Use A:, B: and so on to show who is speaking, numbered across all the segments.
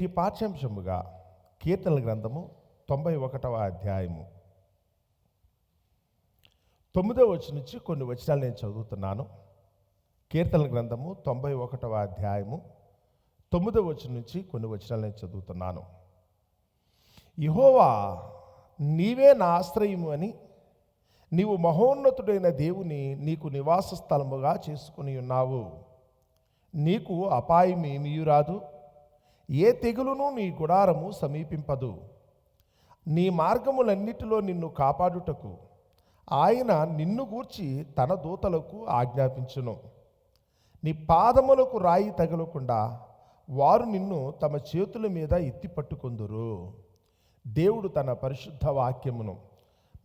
A: ఈ పాఠ్యాంశముగా కీర్తనల గ్రంథము తొంభై ఒకటవ అధ్యాయము. తొమ్మిదవ వచ్చి నుంచి కొన్ని వచనాలు నేను చదువుతున్నాను. కీర్తనల గ్రంథము తొంభై ఒకటవ అధ్యాయము. తొమ్మిదవ వచ్చి నుంచి కొన్ని వచనాలు నేను చదువుతున్నాను. ఇహోవా నీవే నా ఆశ్రయము అని నీవు మహోన్నతుడైన దేవుని నీకు నివాస స్థలముగా చేసుకుని ఉన్నావు. నీకు అపాయం ఏమీ రాదు. ఏ తెగులును నీ గుడారము సమీపింపదు. నీ మార్గములన్నిటిలో నిన్ను కాపాడుటకు ఆయన నిన్ను గూర్చి తన దూతలకు ఆజ్ఞాపించును. నీ పాదములకు రాయి తగలకుండా వారు నిన్ను తమ చేతుల మీద ఎత్తి పట్టుకొందురు. దేవుడు తన పరిశుద్ధ వాక్యమును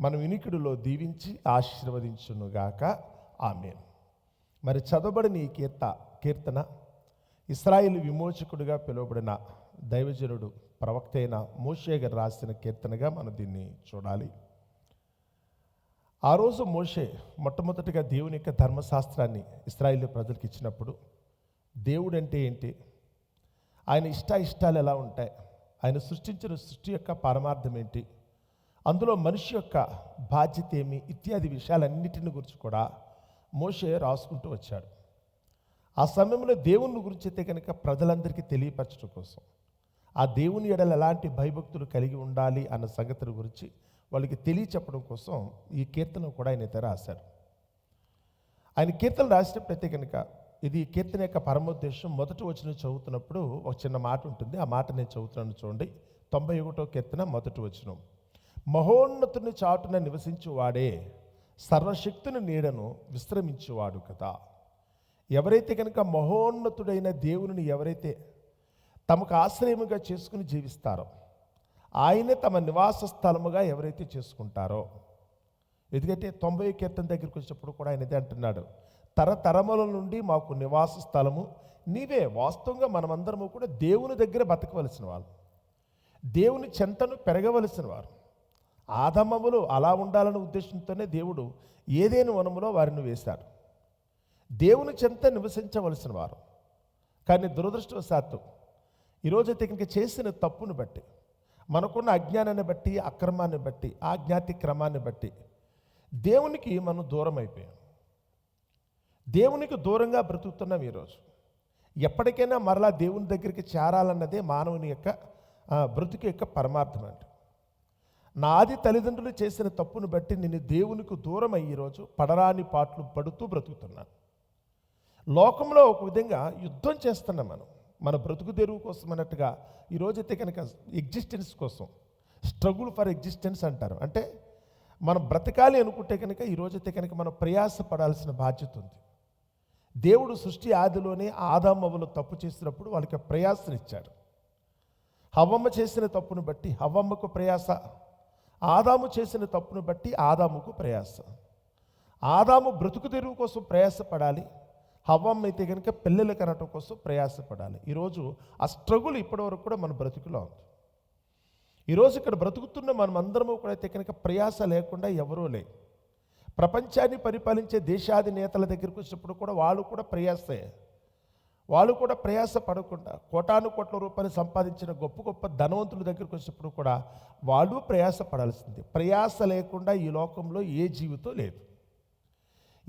A: మన వినికిడిలో దీవించి ఆశీర్వదించునుగాక. ఆమె మరి చదవబడిన ఈ కీర్త కీర్తన ఇస్రాయిల్ విమోచకుడిగా పిలువబడిన దైవజనుడు ప్రవక్త అయిన మోషే గారు రాసిన కీర్తనగా మనం దీన్ని చూడాలి. ఆ రోజు మోషే మొట్టమొదటిగా దేవుని యొక్క ధర్మశాస్త్రాన్ని ఇస్రాయిల్ ప్రజలకు ఇచ్చినప్పుడు దేవుడు అంటే ఏంటి? ఆయన ఇష్ట ఇష్టాలు ఎలా ఉంటాయి? ఆయన సృష్టించిన సృష్టి యొక్క పరమార్థం ఏంటి? అందులో మనిషి యొక్క బాధ్యత ఏమి? ఇత్యాది విషయాలన్నిటిని గురించి కూడా మోషే రాసుకుంటూ వచ్చాడు. ఆ సమయంలో దేవుని గురించి అయితే కనుక ప్రజలందరికీ తెలియపరచడం కోసం. ఆ దేవుని ఎడల ఎలాంటి భయభక్తులు కలిగి ఉండాలి అన్న సంగతుల గురించి వాళ్ళకి తెలియచెప్పడం కోసం ఈ కీర్తన కూడా ఆయన అయితే రాశారు ఆయన కీర్తన రాసినప్పుడైతే కనుక ఇది కీర్తన యొక్క పరమోద్దేశం. మొదటి వచ్చిన చదువుతున్నప్పుడు ఒక చిన్న మాట ఉంటుంది. ఆ మాట నేను చదువుతున్నాను చూడండి. తొంభై ఒకటో కీర్తన మొదటి వచనం. మహోన్నతుని చాటున నివసించువాడే సర్వశక్తుని నీడను విశ్రమించువాడు కదా. ఎవరైతే కనుక మహోన్నతుడైన దేవుని ఎవరైతే తమకు ఆశ్రయముగా చేసుకుని జీవిస్తారో ఆయనే తమ నివాస స్థలముగా ఎవరైతే చేసుకుంటారో ఎందుకంటే తొంభై కీర్తన దగ్గరికి వచ్చినప్పుడు కూడా ఆయన ఇదే అంటున్నాడు తరతరముల నుండి మాకు నివాస స్థలము నీవే వాస్తవంగా మనమందరము కూడా దేవుని దగ్గర బతకవలసిన వాళ్ళు. దేవుని చెంతను పెరగవలసిన వారు. ఆదమములు అలా ఉండాలనే ఉద్దేశంతోనే దేవుడు ఏదేని వనములో వారిని వేశాడు. దేవుని చెంత నివసించవలసిన వారు. కానీ దురదృష్టవశాత్తు ఈరోజు ఇంక చేసిన తప్పును బట్టి మనకున్న అజ్ఞానాన్ని బట్టి అక్రమాన్ని బట్టి ఆజ్ఞాతి క్రమాన్ని బట్టి దేవునికి మనం దూరం అయిపోయాం దేవునికి దూరంగా బ్రతుకుతున్నాం ఈరోజు ఎప్పటికైనా మరలా దేవుని దగ్గరికి చేరాలన్నదే మానవుని యొక్క బ్రతుకు యొక్క పరమార్థం అంటే నా ఆది తల్లిదండ్రులు చేసిన తప్పును బట్టి నేను దేవునికి దూరం అయ్యి ఈరోజు పడరాని పాటలు పడుతూ బ్రతుకుతున్నాను. లోకంలో ఒక విధంగా యుద్ధం చేస్తున్నాం మనం. మన బ్రతుకు తెరువు కోసం అన్నట్టుగా ఈరోజైతే కనుక ఎగ్జిస్టెన్స్ కోసం స్ట్రగుల్ ఫర్ ఎగ్జిస్టెన్స్ అంటారు. అంటే మనం బ్రతకాలి అనుకుంటే కనుక ఈరోజైతే కనుక మనం ప్రయాసపడాల్సిన బాధ్యత ఉంది. దేవుడు సృష్టి ఆదిలోనే ఆదామవ్వలు తప్పు చేసినప్పుడు వాళ్ళకి ప్రయాసనిచ్చాడు హవ్వమ్మ చేసిన తప్పును బట్టి హవ్వమ్మకు ప్రయాస ఆదాము చేసిన తప్పును బట్టి ఆదాముకు ప్రయాస. ఆదాము బ్రతుకు తెరువు కోసం ప్రయాసపడాలి. హవ్వమ్మ అయితే కనుక పిల్లలు కనటం కోసం ప్రయాసపడాలి. ఈరోజు ఆ స్ట్రగుల్ ఇప్పటి వరకు కూడా మన బ్రతుకులో ఉంది. ఈరోజు ఇక్కడ బ్రతుకుతున్న మనం అందరము కూడా అయితే కనుక ప్రయాస లేకుండా ఎవరూ లే ప్రపంచాన్ని పరిపాలించే దేశాది నేతల దగ్గరికి వచ్చినప్పుడు కూడా వాళ్ళు కూడా ప్రయాసే. వాళ్ళు కూడా ప్రయాస పడకుండా కోటాను కోట్ల రూపాయలు సంపాదించిన గొప్ప గొప్ప ధనవంతుల దగ్గరికి వచ్చినప్పుడు కూడా వాళ్ళు ప్రయాస పడాల్సింది. ప్రయాస లేకుండా ఈ లోకంలో ఏ జీవితం లేదు.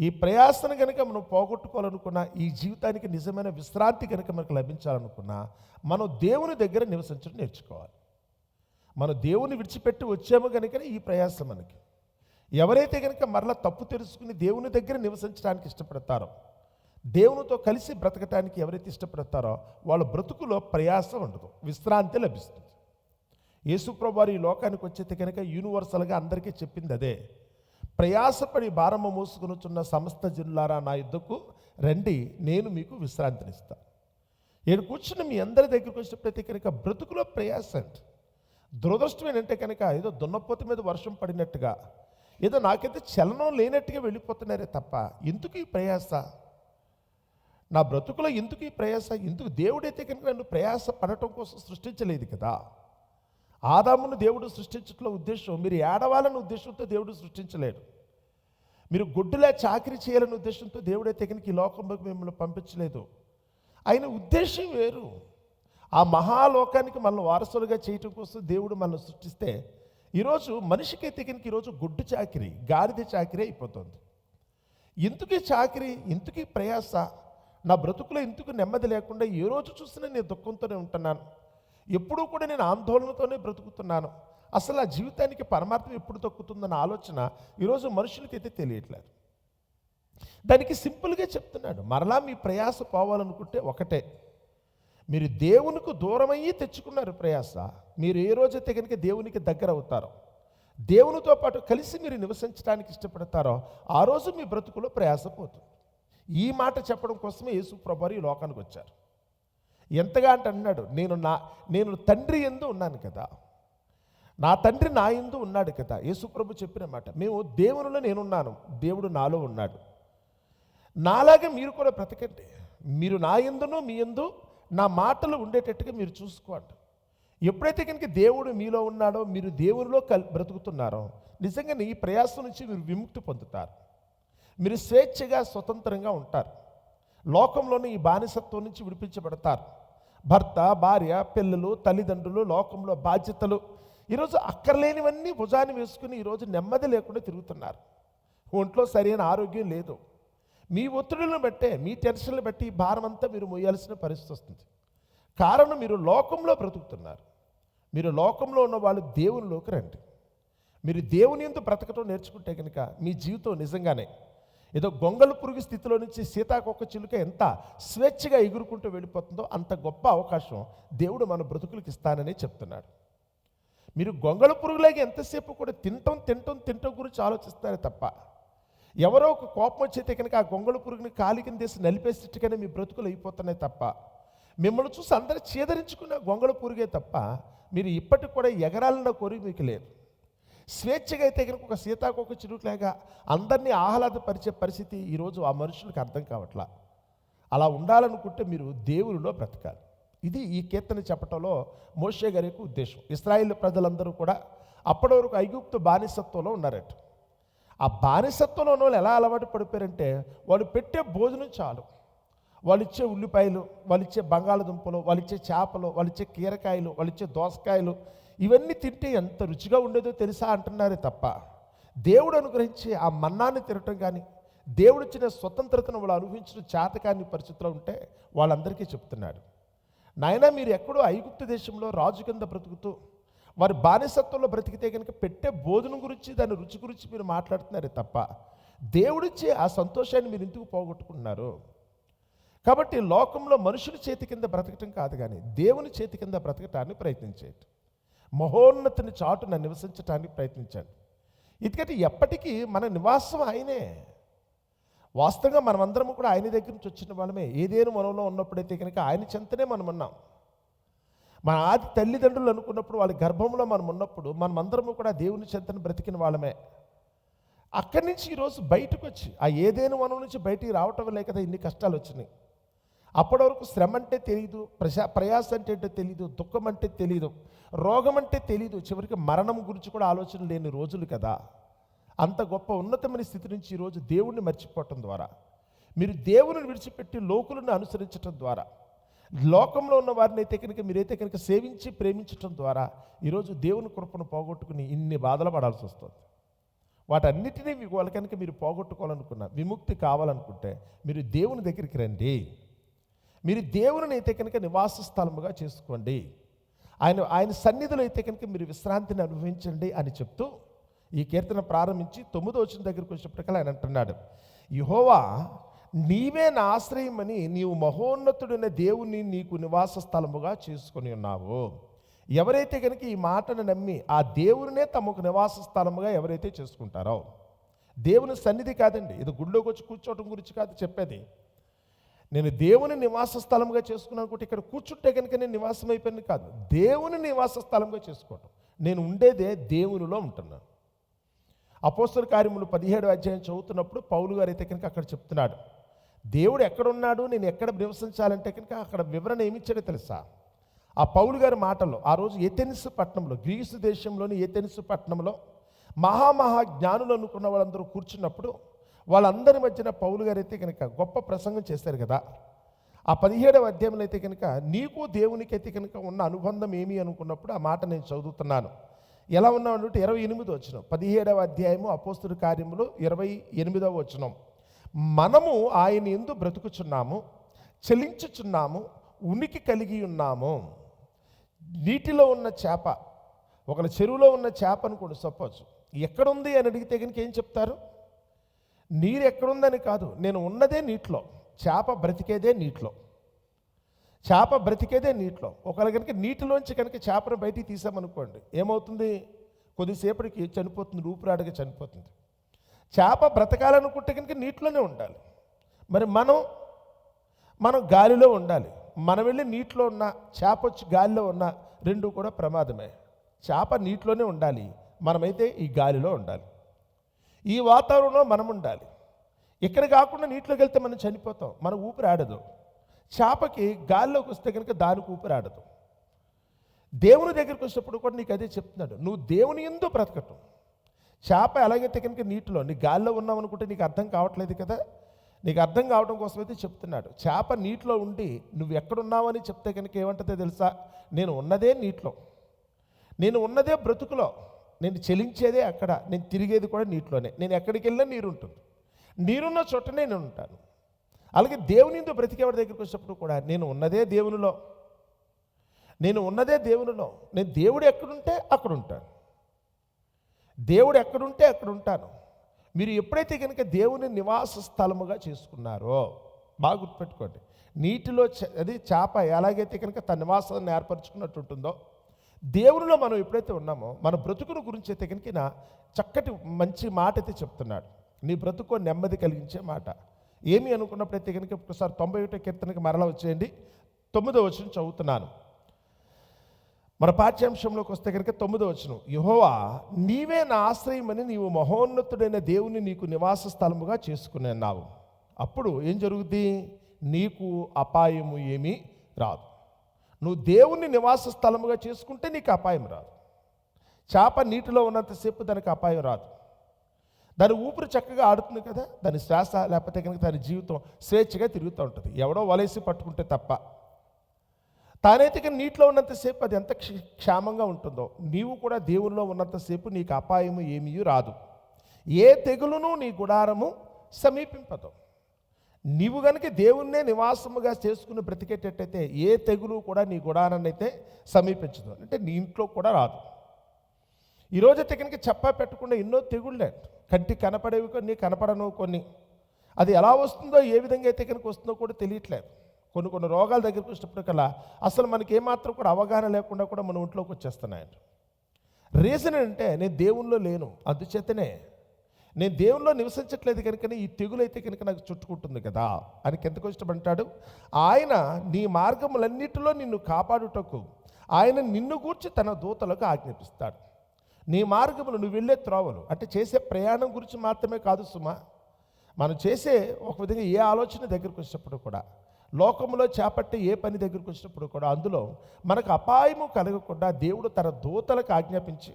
A: ఈ ప్రయాసను కనుక మనం పోగొట్టుకోవాలనుకున్నా ఈ జీవితానికి నిజమైన విశ్రాంతి కనుక మనకు లభించాలనుకున్నా మనం దేవుని దగ్గర నివసించడం నేర్చుకోవాలి. మనం దేవుని విడిచిపెట్టి వచ్చాము కనుక ఈ ప్రయాసం మనకి. ఎవరైతే కనుక మరలా తప్పు తెలుసుకుని దేవుని దగ్గర నివసించడానికి ఇష్టపడతారో దేవునితో కలిసి బ్రతకటానికి ఎవరైతే ఇష్టపడతారో వాళ్ళ బ్రతుకులో ప్రయాసం ఉండదు విశ్రాంతి లభిస్తుంది. యేసుప్రభు వారు ఈ లోకానికి వచ్చేది కనుక యూనివర్సల్గా అందరికీ చెప్పింది అదే ప్రయాసపడి భారము మోసుకొనుచున్న సమస్త జిల్లారా నా యుద్ధకు రండి నేను మీకు విశ్రాంతినిస్తాను నేను కూర్చుని మీ అందరి దగ్గరికి వచ్చినప్పుడైతే కనుక బ్రతుకులో ప్రయాస అంటే దురదృష్టం ఏంటంటే కనుక ఏదో దున్నపోత మీద వర్షం పడినట్టుగా ఏదో నాకైతే చలనం లేనట్టుగా వెళ్ళిపోతున్నారే తప్ప ఎందుకు ఈ ప్రయాస? నా బ్రతుకులో ఎందుకు ఈ ప్రయాస? ఎందుకు దేవుడైతే కనుక నన్ను ప్రయాస పడటం కోసం సృష్టించలేదు కదా. ఆదామును దేవుడు సృష్టించట్ల ఉద్దేశం మీరు ఏడవాలని ఉద్దేశంతో దేవుడు సృష్టించలేడు మీరు గుడ్డులా చాకరీ చేయాలనే ఉద్దేశంతో దేవుడే తెగనికి ఈ లోకంలోకి మిమ్మల్ని పంపించలేదు. ఆయన ఉద్దేశం వేరు. ఆ మహాలోకానికి మనల్ని వారసులుగా చేయటం కోసం దేవుడు మనల్ని సృష్టిస్తే ఈరోజు మనిషికి తెగనికి ఈరోజు గుడ్డు చాకిరి గాడిద చాకిరి అయిపోతుంది. ఇందుకే చాకిరి ఇందుకే ప్రయాస నా బ్రతుకులో ఇందుకు నెమ్మది లేకుండా ఏ రోజు చూసినా నేను దుఃఖంతోనే ఉంటున్నాను. ఎప్పుడూ కూడా నేను ఆందోళనతోనే బ్రతుకుతున్నాను. అసలు ఆ జీవితానికి పరమార్థం ఎప్పుడు తొక్కుతుందన్న ఆలోచన ఈరోజు మనుషులకైతే తెలియట్లేదు. దానికి సింపుల్గా చెప్తున్నాడు మరలా మీ ప్రయాస పోవాలనుకుంటే ఒకటే. మీరు దేవునికి దూరమయ్యి తెచ్చుకున్నారు ప్రయాస మీరు ఏ రోజైతే కనుక దేవునికి దగ్గర అవుతారో దేవునితో పాటు కలిసి మీరు నివసించడానికి ఇష్టపడతారో ఆ రోజు మీ బ్రతుకులో ప్రయాస పోతుంది. ఈ మాట చెప్పడం కోసమే యేసు ప్రభారి లోకానికి వచ్చారు. ఎంతగా అంటే అన్నాడు నేను నా నేను తండ్రి ఎందు ఉన్నాను కదా. నా తండ్రి నా ఎందు ఉన్నాడు కదా. యేసుప్రభు చెప్పిన మాట మేము దేవునిలో నేనున్నాను దేవుడు నాలో ఉన్నాడు. నాలాగే మీరు కూడా బ్రతకండి. మీరు నా ఎందునో మీ ఎందు నా మాటలు ఉండేటట్టుగా మీరు చూసుకోండి. ఎప్పుడైతే కనుక దేవుడు మీలో ఉన్నాడో మీరు దేవునిలో కల్ బ్రతుకుతున్నారో నిజంగా ఈ ప్రయాసం నుంచి మీరు విముక్తి పొందుతారు. మీరు స్వేచ్ఛగా స్వతంత్రంగా ఉంటారు. లోకంలోని ఈ బానిసత్వం నుంచి విడిపించబడతారు. భర్త భార్య పిల్లలు తల్లిదండ్రులు లోకంలో బాధ్యతలు. ఈరోజు అక్కర్లేనివన్నీ భుజాన్ని వేసుకుని ఈరోజు నెమ్మది లేకుండా తిరుగుతున్నారు. ఒంట్లో సరైన ఆరోగ్యం లేదు. మీ ఒత్తిడులను బట్టే మీ టెన్షన్లు బట్టి ఈ భారం అంతా మీరు మోయాల్సిన పరిస్థితి వస్తుంది. కారణం మీరు లోకంలో బ్రతుకుతున్నారు. మీరు లోకంలో ఉన్న వాళ్ళు దేవునిలోకి రండి. మీరు దేవుని ఎందు బ్రతకటం నేర్చుకుంటే కనుక మీ జీవితం నిజంగానే ఏదో గొంగళ పురుగు స్థితిలో నుంచి సీతాకొక చిలుక ఎంత స్వేచ్ఛగా ఎగురుకుంటూ వెళ్ళిపోతుందో అంత గొప్ప అవకాశం దేవుడు మన బ్రతుకులకి ఇస్తానని చెప్తున్నాడు. మీరు గొంగళ పురుగులాగా ఎంతసేపు కూడా తింటాం తింటాం తింటాం గురించి ఆలోచిస్తారే తప్ప. ఎవరో ఒక కోపం వచ్చేతే కనుక ఆ గొంగళ పురుగుని కాలికిని తీసి నలిపేసేట్టుగానే మీ బ్రతుకులు అయిపోతున్నాయి తప్ప. మిమ్మల్ని చూసి అందరూ చేదరించుకున్న గొంగళ పురుగే తప్ప మీరు ఇప్పటికి కూడా ఎగరాలన్న కోరిక మీకు లేదు. స్వేచ్ఛగా అయితే కనుక ఒక సీతాకోక చిరుకులాగా అందరినీ ఆహ్లాదపరిచే పరిస్థితి ఈరోజు ఆ మనుషులకు అర్థం కావట్లా. అలా ఉండాలనుకుంటే మీరు దేవునిలో బ్రతకాలి. ఇది ఈ కీర్తన చెప్పటంలో మోషే గారి యొక్క ఉద్దేశం. ఇస్రాయిల్ ప్రజలందరూ కూడా అప్పటి వరకు ఐగుప్తు బానిసత్వంలో ఉన్నారట. ఆ బానిసత్వంలో ఉన్న వాళ్ళు ఎలా అలవాటు పడిపోయారంటే వాళ్ళు పెట్టే భోజనం చాలు. వాళ్ళు ఇచ్చే ఉల్లిపాయలు వాళ్ళు ఇచ్చే బంగాళదుంపలు వాళ్ళు ఇచ్చే చేపలు వాళ్ళు ఇచ్చే కీరకాయలు వాళ్ళు ఇచ్చే దోసకాయలు ఇవన్నీ తింటే ఎంత రుచిగా ఉండేదో తెలుసా అంటున్నారే తప్ప దేవుడు అనుగ్రహించి ఆ మన్నాన్ని తినటం కానీ దేవుడిచ్చిన స్వతంత్రతను వాళ్ళు అనుభవించిన చేతకాని పరిస్థితిలో ఉంటే వాళ్ళందరికీ చెప్తున్నాడు. నాయనా మీరు ఎక్కడో ఐగుప్తు దేశంలో రాజు కింద బ్రతుకుతూ వారి బానిసత్వంలో బ్రతికితే కనుక పెట్టే భోజనం గురించి దాని రుచి గురించి మీరు మాట్లాడుతున్నారే తప్ప దేవుడిచ్చే ఆ సంతోషాన్ని మీరు ఎందుకు పోగొట్టుకుంటున్నారు? కాబట్టి లోకంలో మనుషుల చేతి కింద బ్రతకటం కాదు కానీ దేవుని చేతి కింద బ్రతకటాన్ని ప్రయత్నించేయటం మహోన్నతిని చాటున నివసించటానికి ప్రయత్నించండి. ఎందుకంటే ఎప్పటికీ మన నివాసం ఆయనే. వాస్తవంగా మనమందరం కూడా ఆయన దగ్గర నుంచి వచ్చిన వాళ్ళమే. ఏదేను మనలో ఉన్నప్పుడైతే కనుక ఆయన చెంతనే మనం ఉన్నాం. మన ఆది తల్లిదండ్రులు అనుకున్నప్పుడు వాళ్ళ గర్భంలో మనం ఉన్నప్పుడు మనమందరము కూడా దేవుని చెంతను బ్రతికిన వాళ్ళమే. అక్కడి నుంచి ఈరోజు బయటకు వచ్చి ఆ ఏదేను వనం నుంచి బయటికి రావటం వల్లే కదా ఇన్ని కష్టాలు వచ్చినాయి. అప్పటి వరకు శ్రమ అంటే తెలియదు ప్రశా ప్రయాస అంటే ఏంటో తెలియదు దుఃఖం అంటే తెలియదు రోగం అంటే తెలియదు చివరికి మరణం గురించి కూడా ఆలోచన లేని రోజులు కదా. అంత గొప్ప ఉన్నతమైన స్థితి నుంచి ఈరోజు దేవుణ్ణి మర్చిపోవటం ద్వారా మీరు దేవుని విడిచిపెట్టి లోకులను అనుసరించటం ద్వారా లోకంలో ఉన్న వారిని అయితే కనుక మీరైతే కనుక సేవించి ప్రేమించటం ద్వారా ఈరోజు దేవుని కృపను పోగొట్టుకుని ఇన్ని బాధలు పడాల్సి వస్తుంది. వాటన్నిటినీ మీకు వాళ్ళ కనుక మీరు పోగొట్టుకోవాలనుకున్న విముక్తి కావాలనుకుంటే మీరు దేవుని దగ్గరికి రండి. మీరు దేవుని అయితే కనుక నివాస స్థలముగా చేసుకోండి. ఆయన ఆయన సన్నిధిలో అయితే కనుక మీరు విశ్రాంతిని అనుభవించండి అని చెప్తూ ఈ కీర్తన ప్రారంభించి తొమ్మిదో వచ్చిన దగ్గరికి వచ్చినప్పటికల్లా ఆయన అంటున్నాడు. యహోవా నీవే నా ఆశ్రయమని నీవు మహోన్నతుడైన దేవుని నీకు నివాస స్థలముగా చేసుకొని ఉన్నావు. ఎవరైతే కనుక ఈ మాటను నమ్మి ఆ దేవునినే తమకు నివాస స్థలముగా ఎవరైతే చేసుకుంటారో దేవుని సన్నిధి కాదండి. ఇది గుళ్ళోకి వచ్చి కూర్చోవటం గురించి కాదు చెప్పేది. నేను దేవుని నివాస స్థలంగా చేసుకున్నాను అనుకుంటే ఇక్కడ కూర్చుంటే కనుక నేను నివాసం అయిపోయింది కాదు. దేవుని నివాస స్థలంగా చేసుకోవటం. నేను ఉండేదే దేవునిలో ఉంటున్నాను. అపోస్తల కార్యములు పదిహేడు అధ్యాయం చదువుతున్నప్పుడు పౌలు గారు అయితే కనుక అక్కడ చెప్తున్నాడు. దేవుడు ఎక్కడున్నాడు? నేను ఎక్కడ నివసించాలంటే కనుక అక్కడ వివరణ ఏమిచ్చాడో తెలుసా? ఆ పౌలు గారి మాటల్లో ఆ రోజు ఏథెన్స్ పట్టణంలో గ్రీసు దేశంలోని ఏథెన్స్ పట్టణంలో మహామహా జ్ఞానులు అనుకున్న వాళ్ళందరూ కూర్చున్నప్పుడు వాళ్ళందరి మధ్యన పౌలు గారు అయితే కనుక గొప్ప ప్రసంగం చేశారు కదా. ఆ పదిహేడవ అధ్యాయంలో అయితే కనుక నీకు దేవునికి అయితే కనుక ఉన్న అనుబంధం ఏమి అనుకున్నప్పుడు ఆ మాట నేను చదువుతున్నాను. ఎలా ఉన్నావు అంటే ఇరవై ఎనిమిది వచ్చినం పదిహేడవ అధ్యాయము అపోస్తుడి కార్యములు ఇరవై ఎనిమిదవ వచనం. మనము ఆయన ఎందు బ్రతుకుచున్నాము చెలించుచున్నాము ఉనికి కలిగి ఉన్నాము. నీటిలో ఉన్న చేప ఒకళ్ళ చెరువులో ఉన్న చేప అనుకోండి సపోజ్ ఎక్కడుంది అని అడిగితే కనుక ఏం చెప్తారు? నీరు ఎక్కడుందని కాదు నేను ఉన్నదే నీటిలో. చేప బ్రతికేదే నీటిలో. చేప బ్రతికేదే నీటిలో. ఒకవేళ కనుక నీటిలోంచి కనుక చేపను బయటికి తీసామనుకోండి ఏమవుతుంది? కొద్దిసేపటికి చనిపోతుంది ఊపిరాడగా చనిపోతుంది. చేప బ్రతకాలనుకుంటే కనుక నీటిలోనే ఉండాలి. మరి మనం మనం గాలిలో ఉండాలి. మనం వెళ్ళి నీటిలో ఉన్న చేప వచ్చి గాలిలో ఉన్న రెండు కూడా ప్రమాదమే. చేప నీటిలోనే ఉండాలి. మనమైతే ఈ గాలిలో ఉండాలి. ఈ వాతావరణంలో మనం ఉండాలి. ఇక్కడ కాకుండా నీటిలోకి వెళ్తే మనం చనిపోతాం. మన ఊపిరి ఆడదు. చేపకి గాల్లోకి వస్తే కనుక దానికి ఊపిరి ఆడదు. దేవుని దగ్గరికి వచ్చినప్పుడు కూడా నీకు అదే చెప్తున్నాడు. నువ్వు దేవుని ఎందు బ్రతకటం. చేప ఎలాగైతే కనుక నీటిలో నీ గాల్లో ఉన్నావు అనుకుంటే నీకు అర్థం కావట్లేదు కదా? నీకు అర్థం కావడం కోసం అయితే చెప్తున్నాడు. చేప నీటిలో ఉండి నువ్వు ఎక్కడున్నావని చెప్తే కనుక ఏమంటుందో తెలుసా? నేను ఉన్నదే నీటిలో. నేను ఉన్నదే బ్రతుకులో. నేను చెలించేదే అక్కడ నేను తిరిగేది కూడా నీటిలోనే. నేను ఎక్కడికి వెళ్ళినా నీరు ఉంటుంది నీరున్న చోటనే నేను ఉంటాను. అలాగే దేవునితో బ్రతికేవాడి దగ్గరికి వచ్చినప్పుడు కూడా నేను ఉన్నదే దేవునిలో. నేను ఉన్నదే దేవునిలో. నేను దేవుడు ఎక్కడుంటే అక్కడ ఉంటాను దేవుడు ఎక్కడుంటే అక్కడ ఉంటాను మీరు ఎప్పుడైతే కనుక దేవుని నివాస స్థలముగా చేసుకున్నారో బాగా గుర్తుపెట్టుకోండి. నీటిలో చ- అది చేప ఎలాగైతే కనుక తన నివాసాన్ని ఏర్పరచుకున్నట్టు ఉంటుందో దేవునిలో మనం ఎప్పుడైతే ఉన్నామో మన బ్రతుకును గురించి అయితే కనుక చక్కటి మంచి మాట అయితే చెప్తున్నాడు. నీ బ్రతుకు నెమ్మది కలిగించే మాట. ఏమి అనుకున్నప్పుడైతే కనుక ఒకసారి తొంభై ఒకటో కీర్తనకి మరలా వచ్చేయండి. తొమ్మిదో వచనం చదువుతున్నాను. మన పాఠ్యాంశంలోకి వస్తే కనుక తొమ్మిదో వచనం. యహోవా నీవే నా ఆశ్రయమని నీవు మహోన్నతుడైన దేవుని నీకు నివాస స్థలముగా చేసుకున్నావు అప్పుడు ఏం జరుగుద్ది? నీకు అపాయము ఏమీ రాదు. నువ్వు దేవుణ్ణి నివాస స్థలముగా చేసుకుంటే నీకు అపాయం రాదు. చేప నీటిలో ఉన్నంతసేపు దానికి అపాయం రాదు. దాని ఊపిరి చక్కగా ఆడుతుంది కదా దాని శ్వాస లేకపోతే కనుక దాని జీవితం స్వేచ్ఛగా తిరుగుతూ ఉంటుంది. ఎవడో వలేసి పట్టుకుంటే తప్ప. తానైతే కనుక నీటిలో ఉన్నంతసేపు అది ఎంత క్షేమంగా ఉంటుందో నీవు కూడా దేవునిలో ఉన్నంతసేపు నీకు అపాయము ఏమీ రాదు. ఏ తెగులును నీ గుడారము సమీపింపదు. నీవు గనుక దేవుణ్ణే నివాసముగా చేసుకుని బ్రతికేటట్టయితే ఏ తెగులు కూడా నీ గుడారాన్ని అయితే సమీపించదు. అంటే నీ ఇంట్లో కూడా రాదు. ఈరోజైతే కనుక చెప్పా పెట్టకుండా ఎన్నో తెగుళ్ళే. కంటి కనపడేవి కొన్ని కనపడను కొన్ని. అది ఎలా వస్తుందో ఏ విధంగా అయితే కనుక వస్తుందో కూడా తెలియట్లేదు. కొన్ని కొన్ని రోగాల దగ్గరికి వచ్చినప్పటికల్లా అసలు మనకి ఏమాత్రం కూడా అవగాహన లేకుండా కూడా మన ఒంట్లోకి వచ్చేస్తున్నాయండి రీజన్ అంటే నేను దేవుల్లో లేను. అందుచేతనే నేను దేవుల్లో నివసించట్లేదు కనుక ఈ తెగులైతే కనుక నాకు చుట్టుకుంటుంది కదా అని ఎంతకు ఇష్టపడతాడు ఆయన నీ మార్గములన్నిటిలో నిన్ను కాపాడుటకు ఆయన నిన్ను గూర్చి తన దూతలకు ఆజ్ఞాపిస్తాడు. నీ మార్గములు నువ్వు వెళ్ళే త్రోవలు అంటే చేసే ప్రయాణం గురించి మాత్రమే కాదు సుమా. మనం చేసే ఒక విధంగా ఏ ఆలోచన దగ్గరకు వచ్చినప్పుడు కూడా లోకంలో చేపట్టే ఏ పని దగ్గరకు వచ్చినప్పుడు కూడా అందులో మనకు అపాయము కలగకుండా దేవుడు తన దూతలకు ఆజ్ఞాపించి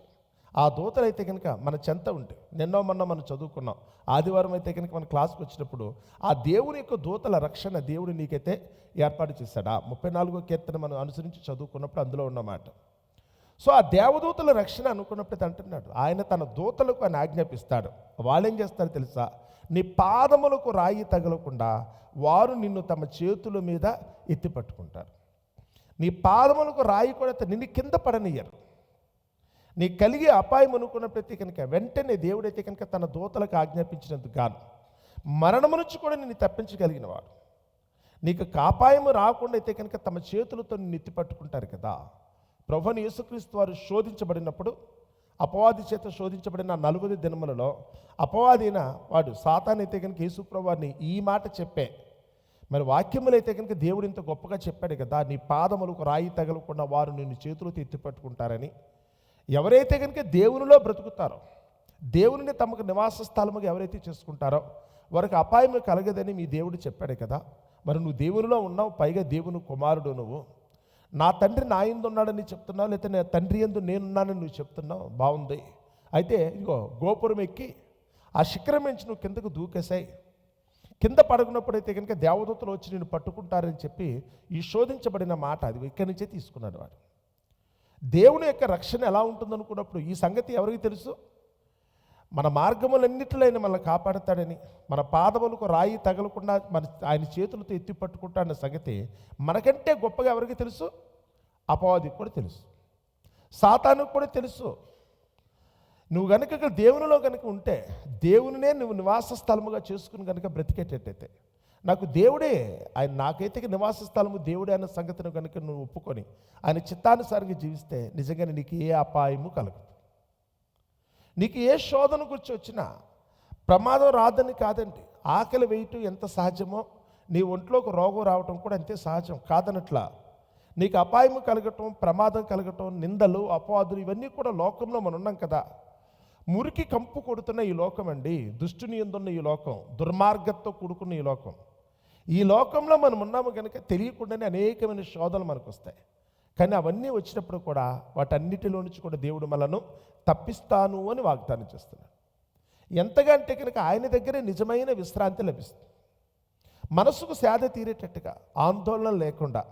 A: ఆ దూతలు అయితే కనుక మన చెంత ఉంటే నిన్నో మొన్న మనం చదువుకున్నాం ఆదివారం అయితే కనుక మన క్లాస్కి వచ్చినప్పుడు ఆ దేవుని యొక్క దూతల రక్షణ దేవుడు నీకైతే ఏర్పాటు చేశాడా? ముప్పై నాలుగో కీర్తన మనం అనుసరించి చదువుకున్నప్పుడు అందులో ఉన్నమాట. సో ఆ దేవదూతల రక్షణ అనుకున్నప్పుడు అంటున్నాడు ఆయన తన దూతలకు ఆయన ఆజ్ఞాపిస్తాడు. వాళ్ళు ఏం చేస్తారు తెలుసా? నీ పాదములకు రాయి తగలకుండా వారు నిన్ను తమ చేతుల మీద ఎత్తి పట్టుకుంటారు. నీ పాదములకు రాయి కూడా నిన్ను కింద పడనియ్యరు నీ కలిగే అపాయం అనుకున్నప్పుడైతే కనుక వెంటనే దేవుడైతే కనుక తన దూతలకు ఆజ్ఞాపించినందుకు గాను మరణము నుంచి కూడా నిన్ను తప్పించగలిగిన వాడు నీకు కాపాయము రాకుండా అయితే కనుక తమ చేతులతో నిన్ను పట్టుకుంటారు కదా. ప్రభుని యేసుక్రీస్తు వారు శోధించబడినప్పుడు అపవాది చేత శోధించబడిన నలుగురి దినములలో అపవాదిన వాడు సాతానైతే కనుక యేసుప్రభు వారిని ఈ మాట చెప్పే మరి వాక్యములైతే కనుక దేవుడు ఇంత గొప్పగా చెప్పాడు కదా నీ పాదములకు రాయి తగలకుండా వారు నిన్ను చేతులతో ఎత్తి పట్టుకుంటారని ఎవరైతే కనుక దేవునిలో బ్రతుకుతారో దేవునిని తమకు నివాస స్థలముగా ఎవరైతే చేసుకుంటారో వారికి అపాయం కలగదని మీ దేవుడు చెప్పాడు కదా. మరి నువ్వు దేవునిలో ఉన్నావు పైగా దేవుని కుమారుడు నువ్వు. నా తండ్రి నా ఎందు ఉన్నాడని చెప్తున్నావు లేకపోతే నా తండ్రి ఎందు నేనున్నానని నువ్వు చెప్తున్నావు? బాగుంది. అయితే ఇదిగో గోపురం ఎక్కి ఆ శిఖరం నుంచి నువ్వు కిందకు దూకేసాయి కింద పడుకున్నప్పుడైతే కనుక దేవదూతలు వచ్చి నేను పట్టుకుంటారని చెప్పి ఈ శోధించబడిన మాట అది ఇక్కడి నుంచే తీసుకున్నాడు వాడు. దేవుని యొక్క రక్షణ ఎలా ఉంటుందనుకున్నప్పుడు ఈ సంగతి ఎవరికి తెలుసు? మన మార్గములన్నిటిలో మనల్ని కాపాడతాడని మన పాదములకు రాయి తగలకుండా మన ఆయన చేతులతో ఎత్తి పట్టుకుంటాడన్న సంగతి మనకంటే గొప్పగా ఎవరికి తెలుసు? అపవాదికి కూడా తెలుసు. సాతానికి కూడా తెలుసు. నువ్వు కనుక దేవునిలో కనుక ఉంటే దేవునినే నువ్వు నివాస స్థలముగా చేసుకుని కనుక బ్రతికేటట్టయితే నాకు దేవుడే ఆయన నాకైతే నివాస స్థలము దేవుడే అన్న సంగతిని కనుక నువ్వు ఒప్పుకొని ఆయన చిత్తానుసారంగా జీవిస్తే నిజంగానే నీకు ఏ అపాయము కలగదు. నీకు ఏ శోధన గురించి వచ్చినా ప్రమాదం రాదని కాదండి. ఆకలి వేయటం ఎంత సహజమో నీ ఒంట్లోకి రోగం రావటం కూడా అంతే సహజం కాదనట్లా. నీకు అపాయం కలగటం ప్రమాదం కలగటం నిందలు అపవాదులు ఇవన్నీ కూడా లోకంలో మనం ఉన్నాం కదా. మురికి కంపు కొడుతున్న ఈ లోకం అండి దుష్టుని ఎందున్న ఈ లోకం దుర్మార్గంతో కూడుకున్న ఈ లోకం. ఈ లోకంలో మనం ఉన్నాము కనుక తెలియకుండానే అనేకమైన శోధనలు మనకు వస్తాయి. కానీ అవన్నీ వచ్చినప్పుడు కూడా వాటన్నిటిలో నుంచి కూడా దేవుడు మనను తప్పిస్తాను అని వాగ్దానం చేస్తున్నాడు. ఎంతగా అంటే కనుక ఆయన దగ్గరే నిజమైన విశ్రాంతి లభిస్తుంది. మనసుకు సేద తీరేటట్టుగా ఆందోళన లేకుండా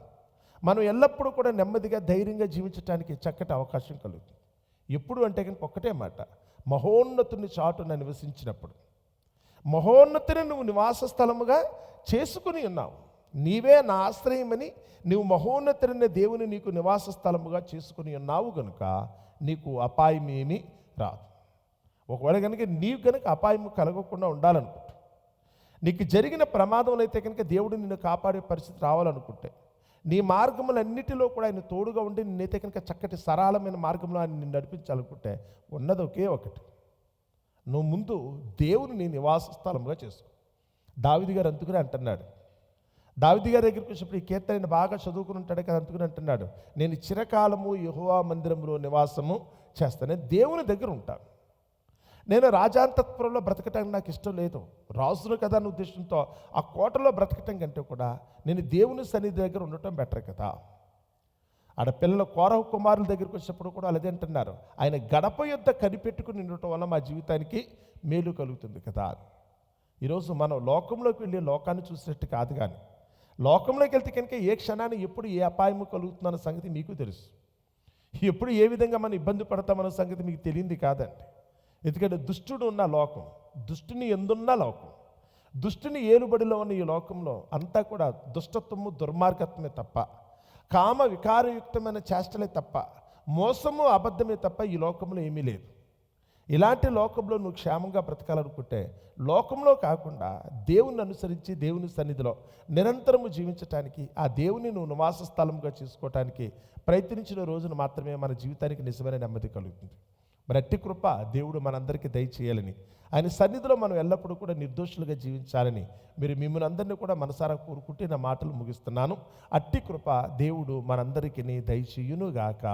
A: మనం ఎల్లప్పుడూ కూడా నెమ్మదిగా ధైర్యంగా జీవించడానికి చక్కటి అవకాశం కలుగుతుంది. ఎప్పుడు అంటే కనుక ఒక్కటే మాట మహోన్నతుని చాటున నివసించినప్పుడు. మహోన్నతిని నువ్వు నివాస స్థలముగా చేసుకుని ఉన్నావు. నీవే నా ఆశ్రయమని నీవు మహోన్నతిని దేవుని నీకు నివాస స్థలముగా చేసుకుని ఉన్నావు కనుక నీకు అపాయం ఏమీ రాదు. ఒకవేళ కనుక నీవు కనుక అపాయం కలగకుండా ఉండాలనుకుంటే నీకు జరిగిన ప్రమాదంలో అయితే కనుక దేవుడు నిన్ను కాపాడే పరిస్థితి రావాలనుకుంటే నీ మార్గములన్నిటిలో కూడా ఆయన తోడుగా ఉండి నిన్నైతే కనుక చక్కటి సరళమైన మార్గంలో ఆయన నిన్ను నడిపించాలనుకుంటే ఉన్నది ఒకే ఒకటి. నువ్వు ముందు దేవుని నీ నివాస స్థలంగా చేసుకో. దావిది గారు అందుకుని అంటున్నాడు. దావిది గారి దగ్గరికి వచ్చినప్పుడు ఈ కీర్తన బాగా చదువుకుని ఉంటాడు కదా అందుకుని అంటున్నాడు. నేను చిరకాలము యెహోవా మందిరంలో నివాసము చేస్తాను నేను దేవుని దగ్గర ఉంటాను నేను రాజాంతత్వంలో బ్రతకటానికి నాకు ఇష్టం లేదు. రాజును కదా అన్న ఉద్దేశంతో ఆ కోటలో బ్రతకటం కంటే కూడా నేను దేవుని సన్నిధి దగ్గర ఉండటం బెటర్ కదా. ఆడ పిల్లల కోరహ కుమారుల దగ్గరికి వచ్చినప్పుడు కూడా అలాగే అంటున్నారు. ఆయన గడప యొద్ద కనిపెట్టుకుని ఉండటం వల్ల మా జీవితానికి మేలు కలుగుతుంది కదా ఈరోజు మనం లోకంలోకి వెళ్ళి లోకాన్ని చూసినట్టు కాదు కానీ లోకంలోకి వెళ్తే కనుక ఏ క్షణాన్ని ఎప్పుడు ఏ అపాయము కలుగుతుందన్న సంగతి మీకు తెలుసు. ఎప్పుడు ఏ విధంగా మనం ఇబ్బంది పడతామన్న సంగతి మీకు తెలియంది కాదండి. ఎందుకంటే దుష్టుడు ఉన్న లోకం దుష్టుని ఎందున్న లోకం దుష్టుని ఏలుబడిలో ఉన్న ఈ లోకంలో అంతా కూడా దుష్టత్వము దుర్మార్గత్వమే తప్ప కామ వికారయుక్తమైన చేష్టలే తప్ప మోసము అబద్ధమే తప్ప ఈ లోకంలో ఏమీ లేదు. ఇలాంటి లోకంలో నువ్వు క్షేమంగా బ్రతకాలనుకుంటే లోకంలో కాకుండా దేవుని అనుసరించి దేవుని సన్నిధిలో నిరంతరము జీవించటానికి ఆ దేవుని నువ్వు నివాస స్థలంగా చేసుకోవటానికి ప్రయత్నించిన రోజున మాత్రమే మన జీవితానికి నిజమైన నెమ్మది కలుగుతుంది. మరి అట్టి కృప దేవుడు మనందరికీ దయచేయాలని ఆయన సన్నిధిలో మనం ఎల్లప్పుడూ కూడా నిర్దోషులుగా జీవించాలని మీరు మిమ్మల్ని అందరినీ కూడా మనసారా కోరుకుంటే నా మాటలు ముగిస్తున్నాను. అట్టి కృప దేవుడు మనందరికీ దయచేయునుగాక.